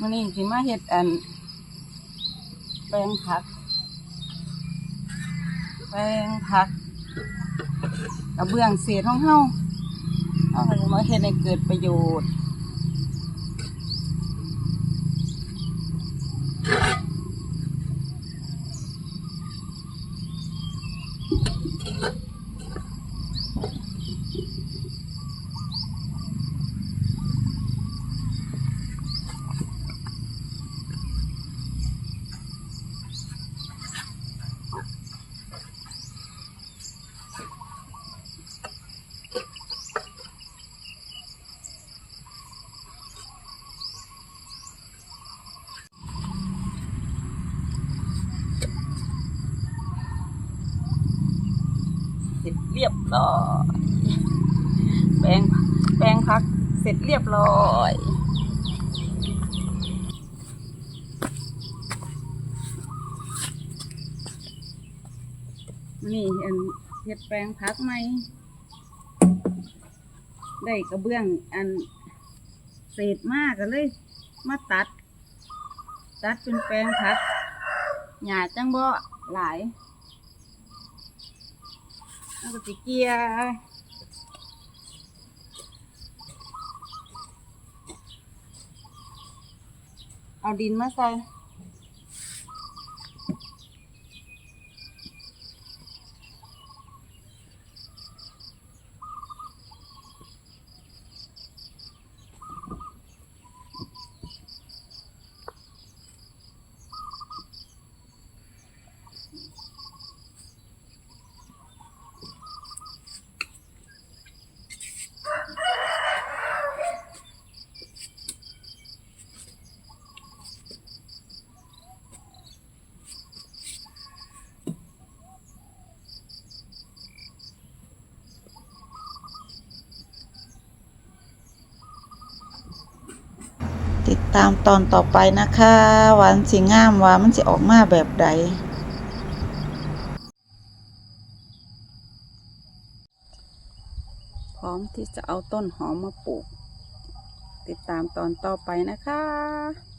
มันนี่สิมาเห็ดอัน แปลงผัก แปลงผักกระเบื้องเศษของเฮาเอาไปมาเห็ดให้เกิดประโยชน์ ร็จเรียบร้อยแปลงแปลงผักเสร็จเรียบร้อยนี่อันเฮ็ดแปลงผักใหมได้กระเบื้องอันเศษมากกันเลย มาตัด ตัดเป็นแปลงผักหญ้าจังบ่หลาย แล้วก็สิเกียเอาดินมาใส่ ติดตามตอนต่อไปนะคะหวานสิงามว่ามันจะออกมาแบบใดพร้อมที่จะเอาต้นหอมมาปลูก ติดตามตอนต่อไปนะคะ